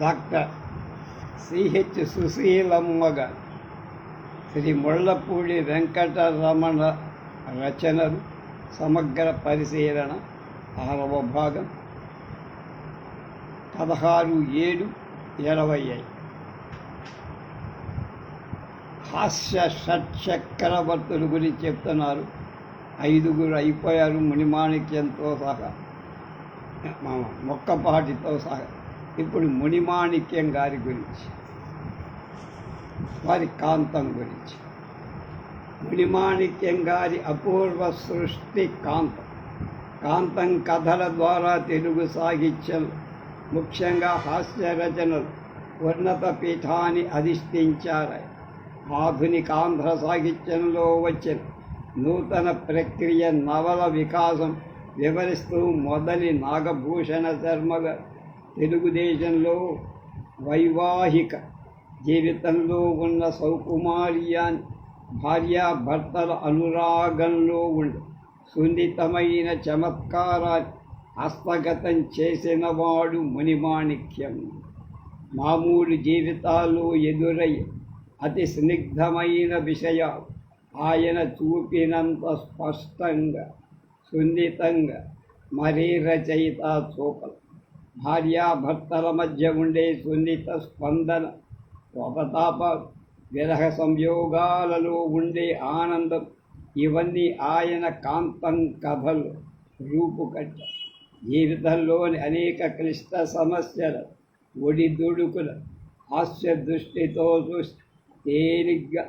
Doctor CH Susheelamma గారు శ్రీ ముళ్ళపూడి వెంకటరమణ రచనలు సమగ్ర పరిశీలన ఆరవ భాగం పదహారు ఏడు ఇరవై ఐదు. హాస్య షట్చక్రవర్తుల గురించి చెప్తున్నారు. ఐదుగురు అయిపోయారు మునిమాణిక్యంతో సహా మా మొక్కపాటితో సహా. ఇప్పుడు మునిమాణిక్యం గారి గురించి వారి కాంతం గురించి. మునిమాణిక్యం గారి అపూర్వ సృష్టి కాంతం. కాంతం కథల ద్వారా తెలుగు సాహిత్యం ముఖ్యంగా హాస్య రచనలు ఉన్నత పీఠాన్ని అధిష్ఠించారు ఆధునిక ఆంధ్ర సాహిత్యంలో వచ్చిన నూతన ప్రక్రియ నవల వికాసం వివరిస్తూ మొదలి నాగభూషణ శర్మ గారు తెలుగుదేశంలో వైవాహిక జీవితంలో ఉన్న సౌకుమార్యాన్ని భార్యాభర్తల అనురాగంలో ఉండి సున్నితమైన చమత్కారాన్ని హస్తగతం చేసినవాడు మునిమాణిక్యం. మామూలు జీవితాల్లో ఎదురయ్యే అతి స్నిగ్ధమైన విషయాలు ఆయన చూపినంత స్పష్టంగా సున్నితంగా మరీ రచయిత చూపలు భార్యాభర్తల మధ్య ఉండే సున్నిత స్పందన కోపతాప విరహ సంయోగాలలో ఉండే ఆనందం ఇవన్నీ ఆయన కాంతం కథలు రూపుకట్ట. జీవితంలోని అనేక క్లిష్ట సమస్యల ఒడిదుడుకుల హాస్య దృష్టితో చూసి తేలిగ్గా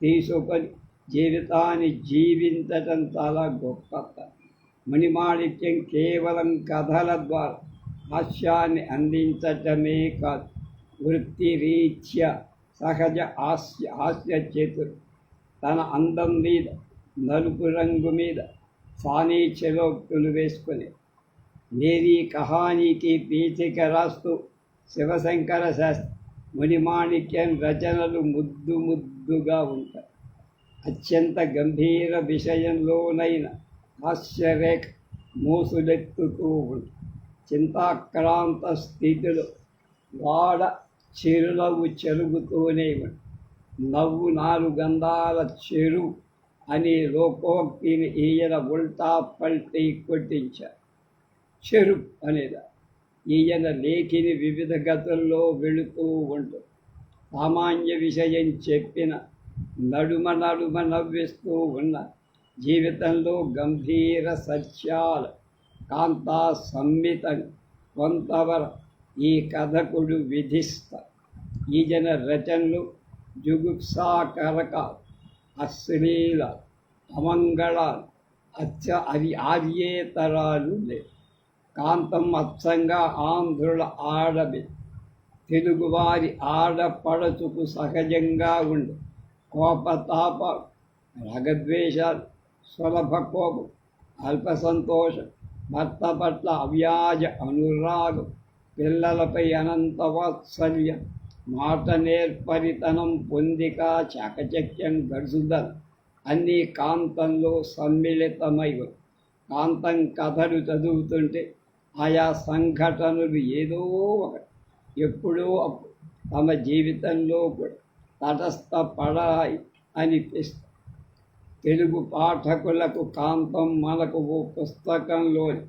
తీసుకొని జీవితాన్ని జీవించటం చాలా గొప్ప మణిమాణిక్యం కేవలం కథల ద్వారా హాస్యాన్ని అందించటమే కాదు. వృత్తిరీత్యా సహజ హాస్య హాస్య చేతులు తన అందం మీద నలుపు రంగు మీద సానీ చెలోక్తులు వేసుకుని మేరీ కహానీకి పీఠిక రాస్తూ శివశంకర శాస్త్రి మునిమాణిక్యం రచనలు ముద్దు ముద్దుగా ఉంటాయి. అత్యంత గంభీర విషయంలోనైన హాస్యరేఖ మోసులెత్తుతూ ఉంటాయి. చింతాక్రాంత స్థితిలో వాడ చిరునవ్వు చెరుగుతూనే ఉంటుంది నవ్వు నాలుగు గంధాల చెరువు అని లోకోక్తిని ఈయన ఉల్టా పల్టీ కొట్టించారు చెరు అనేది ఈయన లేఖిని వివిధ గతుల్లో వెళుతూ ఉంటుంది. సామాన్య విషయం చెప్పిన నడుమ నడుమ నవ్విస్తూ ఉన్న జీవితంలో గంభీర సత్యాల కాంతా సంహితం కొంతవర ఈ కథకుడు విధిస్త. ఈజన రచనలు జుగుప్సాకరక అశ్లీల అమంగళ అచ్చ అది ఆర్యేతరాలు లేవు. కాంతం అచ్చంగా ఆంధ్రుల ఆడబి. తెలుగువారి ఆడపడచుకు సహజంగా ఉండు. కోపతాప రగద్వేషాలు సులభ కోపం అల్ప సంతోషం భర్త పట్ల అవ్యాజ అనురాగం పిల్లలపై అనంత వాత్సల్యం మాట నేర్పరితనం పొందిక చాకచక్యం గడుసుదం అన్నీ కాంతంలో సమ్మిళితమై కాంతం కథలు చదువుతుంటే ఆయా సంఘటనలు ఏదో ఒక ఎప్పుడో అప్పుడు తమ జీవితంలో కూడా తటస్థపడాయి అనిపిస్తుంది తెలుగు పాఠకులకు కాంతం మనకు ఓ పుస్తకంలోని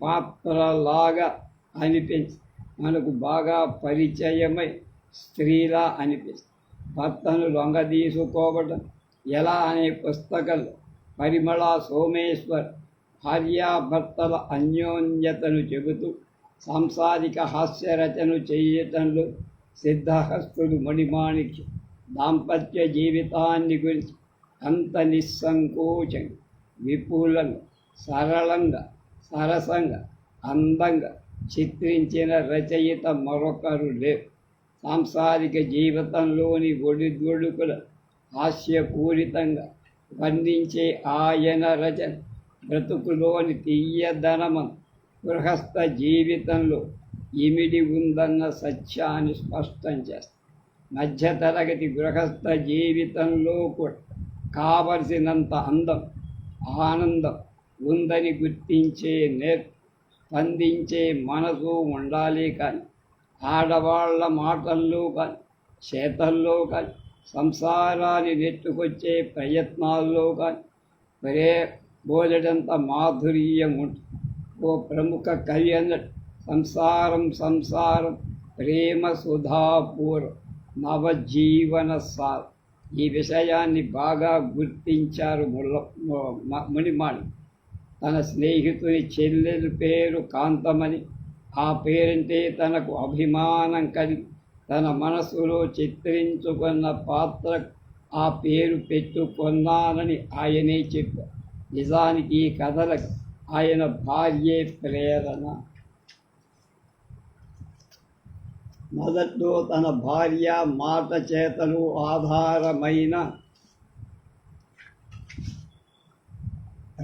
పాత్రలాగా అనిపించి మనకు బాగా పరిచయమై స్త్రీలా అనిపిస్తుంది భర్తను లొంగదీసుకోవడం ఎలా అనే పుస్తకంలో పరిమళ సోమేశ్వర్ భార్యాభర్తల అన్యోన్యతను చెబుతూ సాంసారిక హాస్య రచన చేయటంలో సిద్ధహస్తుడు మణిమాణిక్యం దాంపత్య జీవితాన్ని గురించి అంత నిస్సంకోచంగా విపులంగా సరళంగా సరసంగా అందంగా చిత్రించిన రచయిత మరొకరు లేరు. సాంసారిక జీవితంలోని ఒడిదొడుకుల హాస్యపూరితంగా వర్ణించే ఆయన రచన బ్రతుకులోని తీయధనమం గృహస్థ జీవితంలో ఇమిడి ఉందన్న సత్యాన్ని స్పష్టం చేస్తుంది. మధ్యతరగతి గృహస్థ జీవితంలో కూడా కావలసినంత అందం ఆనందం ఉందని గుర్తించే నేర్ స్పందించే మనసు ఉండాలి కానీ ఆడవాళ్ళ మాటల్లో కానీ చేతల్లో కానీ సంసారాన్ని నెట్టుకొచ్చే ప్రయత్నాల్లో కానీ మరే బోలెడంత మాధుర్యం ఉంటుంది ఓ ప్రముఖ కవి అన్నట్టు సంసారం సంసారం ప్రేమ సుధాపూర్ నవజీవన సార్. ఈ విషయాన్ని బాగా గుర్తించారు ముల్ల మ- మునిమాణి తన స్నేహితుని చెల్లెలు పేరు కాంతమని ఆ పేరంటే తనకు అభిమానం కలిగి తన మనసులో చిత్రించుకున్న పాత్ర ఆ పేరు పెట్టుకున్నానని ఆయనే చెప్పారు. నిజానికి ఈ కథలకు ఆయన భార్యే ప్రేరణ. మొదట్లో తన భార్య మాట చేతలు ఆధారమైన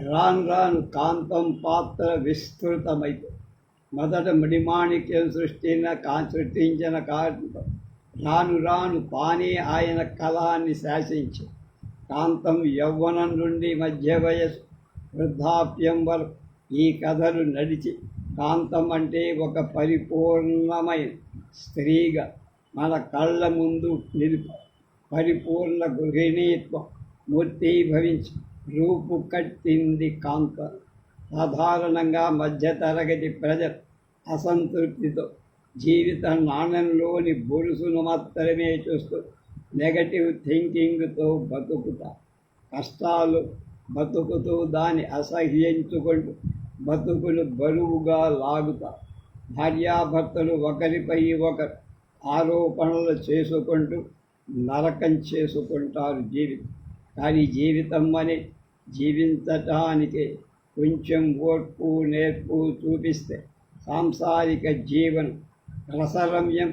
రాను రాను కాంతం పాత్ర విస్తృతమైంది మొదట మణిమాణిక్యం సృష్టిన కా సృష్టించిన కాంతం రాను రాను పానే ఆయన కళాన్ని శాసించి. కాంతం యవ్వనం నుండి మధ్య వయస్సు వృద్ధాప్యం వరకు ఈ కథలు నడిచి కాంతం అంటే ఒక పరిపూర్ణమైన స్త్రీగా మన కళ్ళ ముందు నిలుపు పరిపూర్ణ గృహిణీత్వం మూర్తీభవించి రూపు కట్టింది కాంత. సాధారణంగా మధ్యతరగతి ప్రజలు అసంతృప్తితో జీవిత నాణ్యంలోని బొలుసును మాత్రమే చూస్తూ నెగటివ్ థింకింగ్తో బతుకుతా. కష్టాలు బతుకుతూ దాన్ని అసహ్యించుకుంటూ బతుకులు బరువుగా లాగుతా. భార్యాభర్తలు ఒకరిపై ఒకరు ఆరోపణలు చేసుకుంటూ నరకం చేసుకుంటారు జీవితం కానీ జీవితం అని జీవించటానికి కొంచెం ఓర్పు నేర్పు చూపిస్తే సాంసారిక జీవనం రసరమ్యం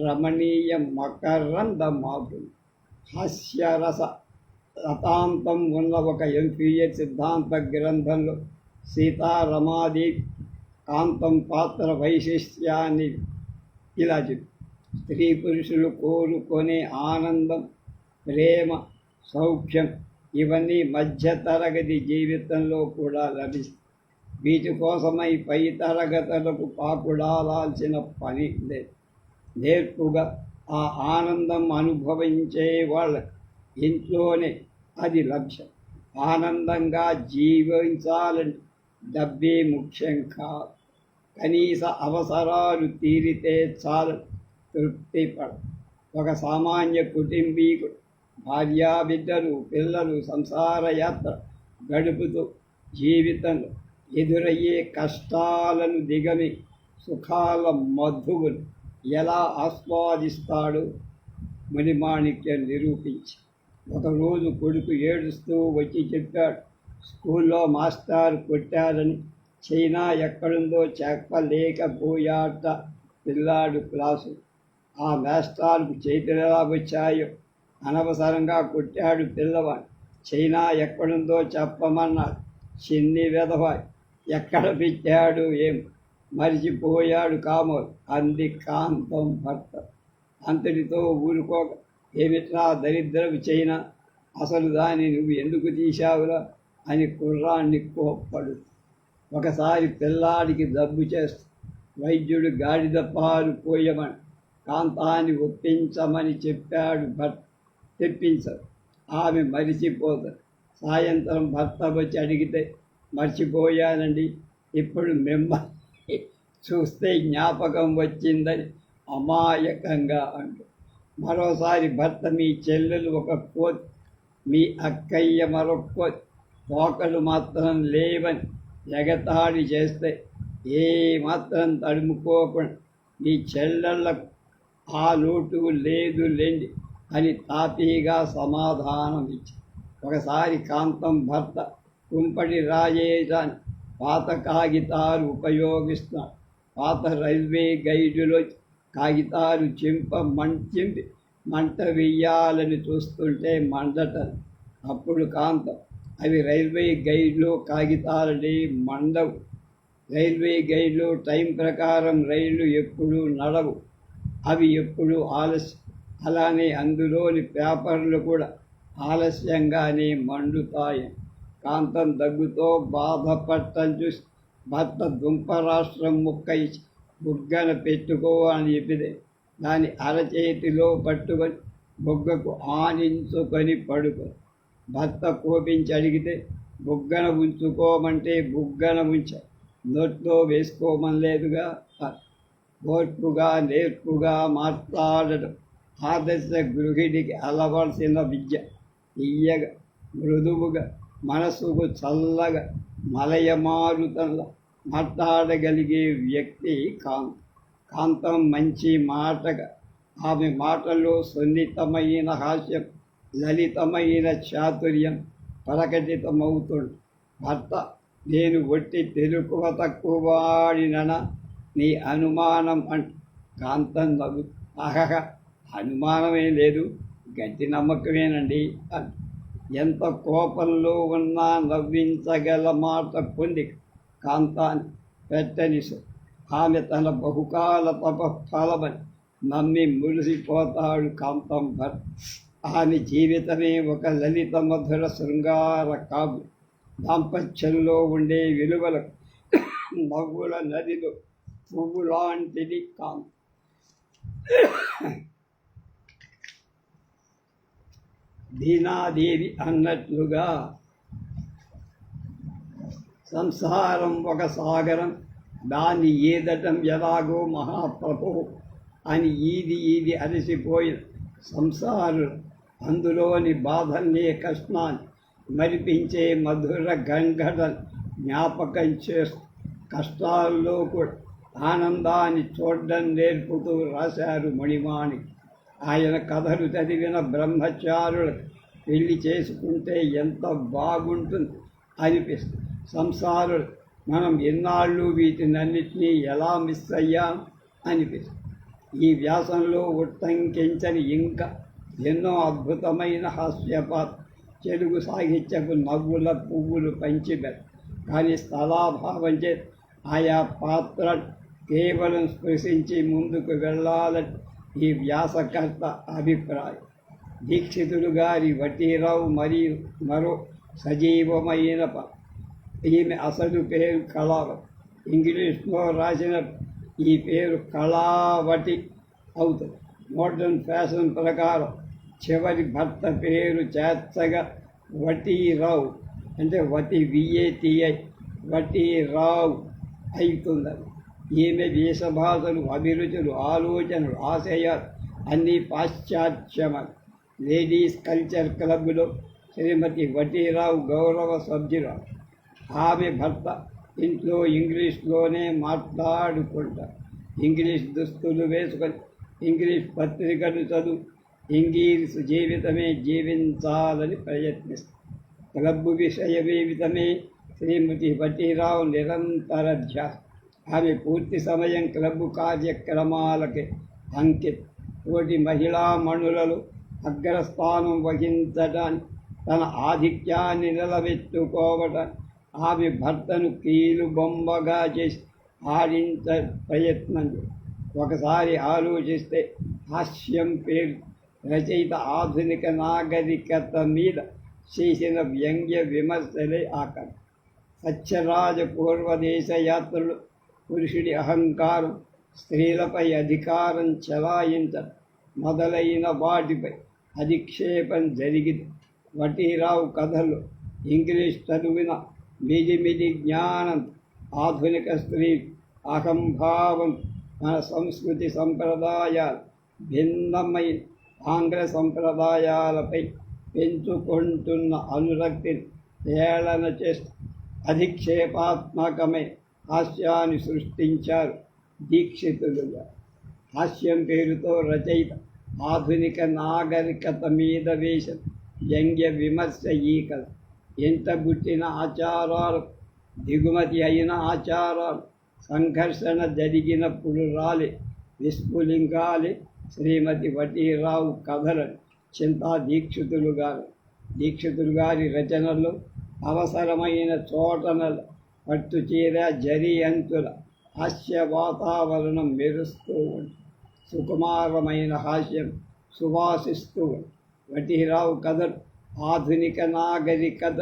రమణీయం మకరంద హాస్యరస రతాంతం ఉన్న ఒక ఎంపీఏ సిద్ధాంత గ్రంథంలో సీతారమాదేవి కాంతం పాత్ర వైశిష్ట్యాన్ని ఇలా చెప్పి. స్త్రీ పురుషులు కోరుకునే ఆనందం ప్రేమ సౌఖ్యం ఇవన్నీ మధ్యతరగతి జీవితంలో కూడా లభిస్తాయి. వీటి కోసమై పై తరగతులకు పాకుడాలాల్సిన పని లేదు నేర్పుగా ఆ ఆనందం అనుభవించే వాళ్ళ ఇంట్లోనే అది లక్ష్యం. ఆనందంగా జీవించాలని డబ్బే ముఖ్యం కాదు. కనీస అవసరాలు తీరితే చాలు. తృప్తి పడ. ఒక సామాన్య కుటుంబీకుడు భార్యా బిడ్డలు పిల్లలు సంసార యాత్ర గడుపుతూ జీవితంలో ఎదురయ్యే కష్టాలను దిగమి సుఖాల మధువును ఎలా ఆస్వాదిస్తాడో? మణిమాణిక్యం నిరూపించి. ఒకరోజు కొడుకు ఏడుస్తూ వచ్చి చెప్పాడు స్కూల్లో మాస్టర్ కొట్టారని చైనా ఎక్కడుందో చెప్పలేకపోయాట పిల్లాడు క్లాసు. ఆ మాస్టార్కు చేతులు ఎలా వచ్చాయో అనవసరంగా కొట్టాడు పిల్లవాడు. చైనా ఎక్కడుందో చెప్పమన్నాడు చిన్ని వెధవాయి. ఎక్కడ పెట్టాడు ఏం? మరిచిపోయాడు కామోలు. అంది కాంతం భర్త. అంతటితో ఊరుకోక. ఏమిట్రా దరిద్రపు చైనా? అసలు దాన్ని నువ్వు ఎందుకు తీశావురా? అని కుర్రాన్ని కోప్పడు ఒకసారి పిల్లాడికి దబ్బు చేస్తూ. వైద్యుడు గాడిద పాలు పోయమని కాంతాన్ని ఒప్పించమని చెప్పాడు భర్త. తెప్పించరు. ఆమె మరిచిపోతారు సాయంత్రం భర్త వచ్చి అడిగితే మర్చిపోయానండి. ఇప్పుడు మిమ్మల్ని చూస్తే జ్ఞాపకం వచ్చిందని అమాయకంగా అంటు. మరోసారి భర్త మీ చెల్లెలు ఒక కోతి మీ అక్కయ్య మరొక కోతి. తోకలు మాత్రం లేవని ఎగతాళి చేస్తే ఏ మాత్రం తడుముకోకుండా మీ చెల్లెళ్ళకు ఆ లోటు లేదు లేండి అని తాపీగా సమాధానం ఇచ్చి ఒకసారి కాంతం భర్త కుంపటి రాజేశాన్ని పాత కాగితాలు ఉపయోగిస్తున్నాడు. పాత రైల్వే గైడులో కాగితాలు చింప మంచింపి మంట వెయ్యాలని చూస్తుంటే మండటం. అప్పుడు కాంతం అవి రైల్వే గైడ్లో కాగితాలని మండవు. రైల్వే గైడ్లో టైం ప్రకారం రైళ్ళు ఎప్పుడూ నడవు. అవి ఎప్పుడూ ఆలస్యం. అలానే అందులోని పేపర్లు కూడా ఆలస్యంగానే మండుతాయి. కాంతం దగ్గుతో బాధపడటం చూసి భర్త దుంపరాష్ట్రం ముక్క బుగ్గన పెట్టుకో అని చెప్పితే దాని అరచేతిలో పట్టుకొని బుగ్గకు ఆనించుకొని పడుకో. భర్త కోపించి అడిగితే బుగ్గన ఉంచుకోమంటే బుగ్గన ఉంచ నోట్లో వేసుకోమనలేదుగా ఓర్పుగా నేర్పుగా మాట్లాడటం ఆదర్శ గృహిణికి అలవలసిన విద్య. తీయగా మృదువుగా మనసుకు చల్లగా మలయమారుతంలో మాట్లాడగలిగే వ్యక్తి కాంత కాంతం మంచి మాటగా. ఆమె మాటల్లో సున్నితమైన హాస్యం. లలితమైన చాతుర్యం ప్రకటితమవుతుంది భర్త నేను ఒట్టి తెలుకువ తక్కువవాడినన నీ అనుమానం అంట కాంతం నవ్వు. అహహ అనుమానమే లేదు. గట్టి నమ్మకమేనండి అంట ఎంత కోపంలో ఉన్నా నవ్వించగల మాట పొంది. కాంతాన్ని పెట్టనిసు ఆమె తన బహుకాల తప ఫలమని నమ్మి మురిసిపోతాడు కాంతం భర్త. ఆమె జీవితమే ఒక లలిత మధుర శృంగార కావ్యం. దాంపత్యంలో ఉండే విలువలకు మగుల నదిలో పువ్వులాంటిది కాం. దీనాదేవి అన్నట్లుగా సంసారం ఒక సాగరం దాన్ని ఈదటం ఎలాగో మహాప్రభు అని ఈది ఈది అలసిపోయిన సంసారులు అందులోని బాధల్ని కష్టాన్ని మరిపించే మధుర గంగటలు జ్ఞాపకం చేస్తూ కష్టాల్లో కూడా ఆనందాన్ని చూడడం నేర్పుతూ రాశారు మణిమాణి. ఆయన కథలు చదివిన బ్రహ్మచారులకు పెళ్ళి చేసుకుంటే ఎంత బాగుంటుంది అనిపిస్తుంది. సంసారులు మనం ఎన్నాళ్ళు వీటినన్నిటినీ ఎలా మిస్ అయ్యాం? అనిపిస్తుంది. ఈ వ్యాసంలో ఉట్టంకించని ఇంకా ఎన్నో అద్భుతమైన హాస్యపాత తెలుగు సాహిత్యపు నవ్వుల పువ్వులు పంచిపెట్ట కానీ స్థలాభావం చే ఆయా పాత్ర కేవలం స్పృశించి ముందుకు వెళ్ళాలని ఈ వ్యాసకర్త అభిప్రాయం. దీక్షితులు గారి వటీరావు మరియు మరో సజీవమైన ఈమె అసలు పేరు కళావతి. ఇంగ్లీష్లో రాసిన ఈ పేరు కళావటి అవుతుంది. మోడర్న్ ఫ్యాషన్ ప్రకారం చివరి భర్త పేరు చేర్చగా వటీరావు. అంటే వటి విఏటిఐ వటీరావు అవుతుందని ఈమె దేశభాషలు అభిరుచులు ఆలోచనలు ఆశయాలు అన్నీ పాశ్చాత్యమని లేడీస్ కల్చర్ క్లబ్లో శ్రీమతి వటీరావు గౌరవ సభ్యురాలు. ఆమె భర్త ఇంట్లో ఇంగ్లీష్లోనే మాట్లాడుకుంటారు. ఇంగ్లీష్ దుస్తులు వేసుకొని ఇంగ్లీష్ పత్రికలు చదువు ఇంగ్లీష్ జీవితమే జీవించాలని ప్రయత్నిస్తారు క్లబ్బు విషయ జీవితమే శ్రీమతి వటీరావు నిరంతర ధ్యాస ఆమె పూర్తి సమయం క్లబ్బు కార్యక్రమాలకి అంకిత్. తోటి మహిళా మణులలో అగ్రస్థానం వహించడానికి తన ఆధిక్యాన్ని నిలబెట్టుకోవటం ఆమె భర్తను కీలు బొమ్మగా చేసి ఆడించ ప్రయత్నం ఒకసారి ఆలోచిస్తే హాస్యం పేరు రచయిత ఆధునిక నాగరికత మీద చేసిన వ్యంగ్య విమర్శలే ఆకరం సత్యరాజ పూర్వదేశ యాత్రలు పురుషుడి అహంకారం స్త్రీలపై అధికారం చెలాయించడం మొదలైన వాటిపై అధిక్షేపం జరిగింది వటీరావు కథలు ఇంగ్లీష్ చదివిన మిదిమిది జ్ఞానం ఆధునిక స్త్రీ అహంభావం మన సంస్కృతి సంప్రదాయాలు భిన్నమైన ఆంగ్ల సంప్రదాయాలపై పెంచుకుంటున్న అనురక్తి ఏళన చేస్తూ అధిక్షేపాత్మకమై హాస్యాన్ని సృష్టించారు దీక్షితులుగా హాస్యం పేరుతో రచయిత ఆధునిక నాగరికత మీద వేసిన వ్యంగ్య విమర్శ ఈ ఎంత పుట్టిన ఆచారాలు దిగుమతి అయిన ఆచారాలు సంఘర్షణ జరిగినప్పుడు రాలి విస్ఫులింగాలి శ్రీమతి వడ్డీరావు కథలు చింతా దీక్షితులు గారు దీక్షితులు గారి రచనలు అవసరమైన చోటనలు పట్టు చీర జరి అంచుల హాస్య వాతావరణం మెరుస్తూ ఉంది. సుకుమారమైన హాస్యం సువాసిస్తూ ఉంది. వటీరావు కథలు ఆధునిక నాగరికత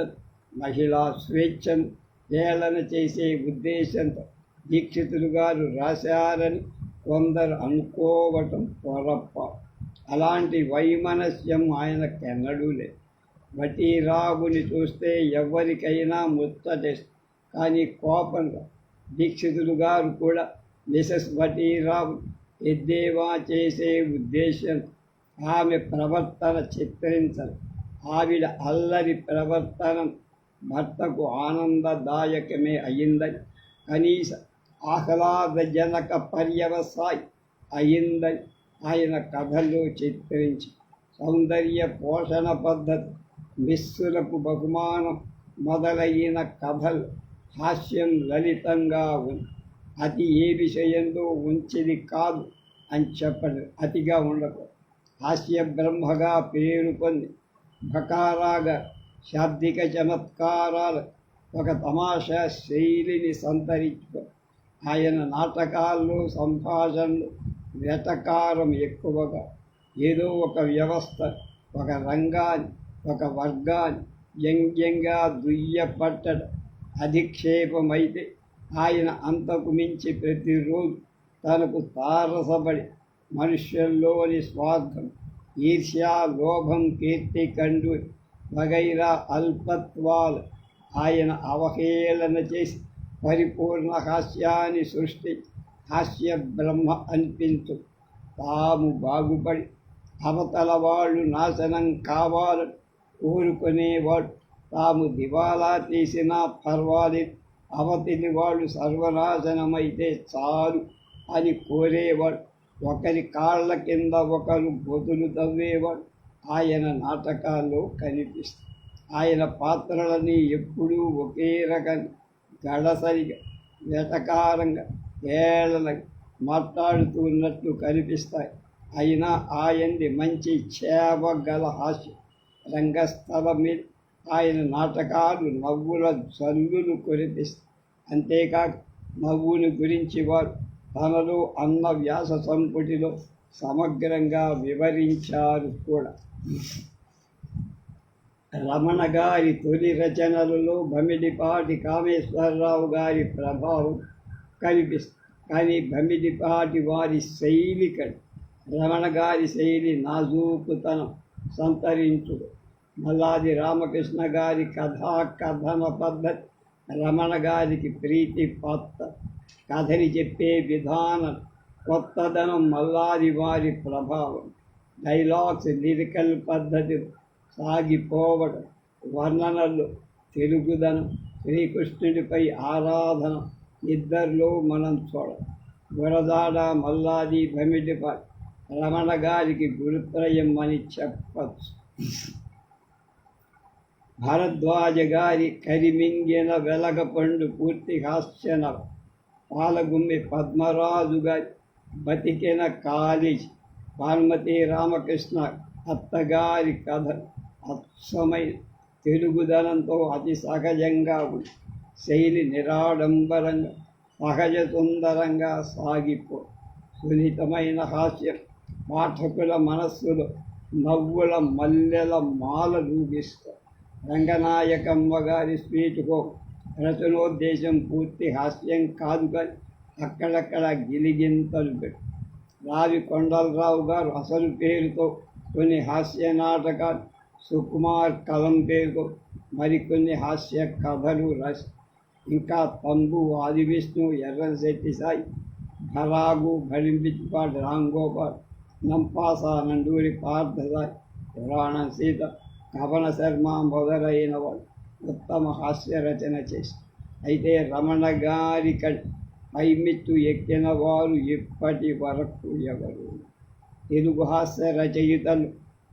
మహిళా స్వేచ్ఛను ఏళన చేసే ఉద్దేశంతో దీక్షితులు గారు రాశారని కొందరు అనుకోవటం పొరప్ప అలాంటి వైమనస్యం ఆయనకెన్నడూ లేదు వటీరావుని చూస్తే ఎవరికైనా ముచ్చటేస్తుంది కానీ కోపంగా దీక్షితులు గారు కూడా మిసెస్ వటీరావు ఎద్దేవా చేసే ఉద్దేశం ఆమె ప్రవర్తన చిత్రించరు ఆవిడ అల్లరి ప్రవర్తన భర్తకు ఆనందదాయకమే అయిందని కనీస ఆహ్లాదజనక పర్యవసాయి అయిందని ఆయన కథల్లో చిత్రించి సౌందర్య పోషణ పద్ధతి మిస్సులకు బహుమానం మొదలైన కథలు హాస్యం లలితంగా ఉంది. అది ఏ విషయంలో ఉంచిది కాదు అని చెప్పడు అతిగా ఉండకూడదు హాస్య బ్రహ్మగా పేరు పొంది భకారాగా శాబ్దిక చమత్కారాలు ఒక తమాషా శైలిని సంతరించుకో. ఆయన నాటకాల్లో సంభాషణలు వెటకారం ఎక్కువగా. ఏదో ఒక వ్యవస్థ ఒక రంగాన్ని ఒక వర్గాన్ని వ్యంగ్యంగా దుయ్యపట్టడం అధిక్షేపమైతే ఆయన అంతకు మించి ప్రతిరోజు తనకు తారసపడి మనుష్యుల్లోని స్వార్థం ఈర్ష్యా లోభం కీర్తి కండు వగైరా అల్పత్వాలు ఆయన అవహేళన చేసి పరిపూర్ణ హాస్యాన్ని సృష్టి హాస్య బ్రహ్మ అనిపించు తాము బాగుపడి అవతల వాళ్ళు నాశనం కావాలని కోరుకునేవాడు తాము దివాలా తీసినా పర్వాలేదు అవతిని వాళ్ళు సర్వనాశనమైతే చాలు అని కోరేవాడు ఒకరి కాళ్ళ కింద ఒకరు బొదులు తవ్వేవాడు ఆయన నాటకాల్లో కనిపిస్తుంది ఆయన పాత్రలని ఎప్పుడూ ఒకే రకం గడసరిగా వెటకారంగా వేళలకు మాట్లాడుతున్నట్లు కనిపిస్తాయి. అయినా ఆయన్ని మంచి చేపగల హాస్యం రంగస్థలం మీద ఆయన నాటకాలు నవ్వుల జల్లులు కురిపిస్తాయి. అంతేకాక నవ్వుని గురించి వారు తనలో అన్న వ్యాస సంపుటిలో సమగ్రంగా వివరించారు కూడా. రమణ గారి తొలి రచనలలో భమిడిపాటి కామేశ్వరరావు గారి ప్రభావం కనిపిస్తుంది కానీ భమిడిపాటి వారి శైలి రమణ గారి శైలి నాజూకుతనం సంతరించుడు. మల్లాది రామకృష్ణ గారి కథా కథన పద్ధతి రమణ గారికి ప్రీతి పాత్ర కథని చెప్పే విధానం కొత్తదనం మల్లాది వారి ప్రభావం. డైలాగ్స్ లిరికల్ పద్ధతి సాగిపోవడం వర్ణనలు తెలుగుదనం శ్రీకృష్ణుడిపై ఆరాధన ఇద్దరిలో మనం చూడ. గురదాడ మల్లాది భమిడిపై రమణ గారికి గురుత్రయం అని చెప్పచ్చు. భరద్వాజ గారి కరిమింగిన వెలగపండు పూర్తి హాస్యన పాలగుమ్మి పద్మరాజు గారి బతికిన కాలేజ్ భానుమతి రామకృష్ణ అత్తగారి కథ అత్సమైన తెలుగుదనంతో అతి సహజంగా ఉంది శైలి నిరాడంబరంగా సహజ సుందరంగా సాగిపో. సున్నితమైన హాస్యం పాఠకుల మనస్సులో నవ్వుల మల్లెల మాల రూపిస్తారు రంగనాయకమ్మ గారి స్వీటుకో రచనోద్దేశం పూర్తి హాస్యం కాదు కానీ అక్కడక్కడ గిలిగింతలు పెట్టు రావి కొండలరావు గారు అసలు పేరుతో కొన్ని హాస్య నాటకాలు సుకుమార్ కలం పేరు మరికొన్ని హాస్య కథలు రస్ ఇంకా తంబు ఆది విష్ణు ఎర్రశెట్టి సాయి భరాగు భరింపిచ్చిపాటి రామ్ గోపాల్ నంపాస నండూరి పార్థసాయి పురాణ సీత కవన శర్మ మొదలైన వాళ్ళు ఉత్తమ హాస్య రచన చేసి అయితే రమణ గారి పైమెత్తు ఎక్కిన వారు ఇప్పటి వరకు ఎవరు? తెలుగు హాస్య రచయితలు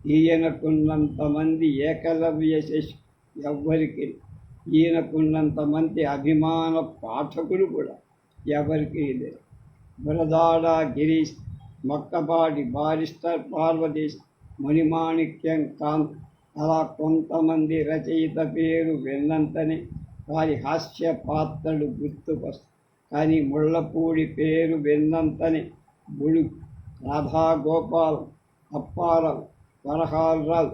ఈయనకున్నంతమంది ఏకలవ్య శిష్యు ఎవ్వరికి ఈయనకున్నంతమంది అభిమాన పాఠకులు కూడా ఎవరికి లేరు. బురదాడ గిరీష్ మొక్కపాటి బారిస్టర్ పార్వతీష్ మణిమాణిక్యం కాంత్ అలా కొంతమంది రచయిత పేరు విన్నంతనే వారి హాస్య పాత్రలు గుర్తుకొస్తాయి. కానీ ముళ్ళపూడి పేరు విన్నంతనే బుడు రాధాగోపాల్ అప్పారావు వరహాలరావు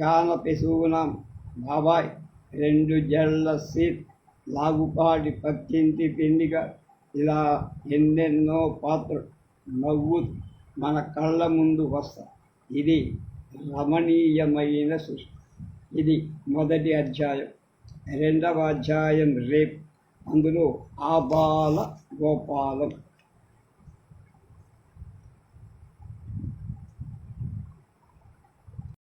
గాన పెసుగునాం బాబాయ్ రెండు జళ్ళ సీట్ లాగుపాటి పక్కింటి పిండిగా ఇలా ఎన్నెన్నో పాత్రలు నవ్వు మన కళ్ళ ముందు వస్తాయి ఇది రమణీయమైన సృష్టి. ఇది మొదటి అధ్యాయం. రెండవ అధ్యాయం రేపు. అందులో ఆబాల గోపాలం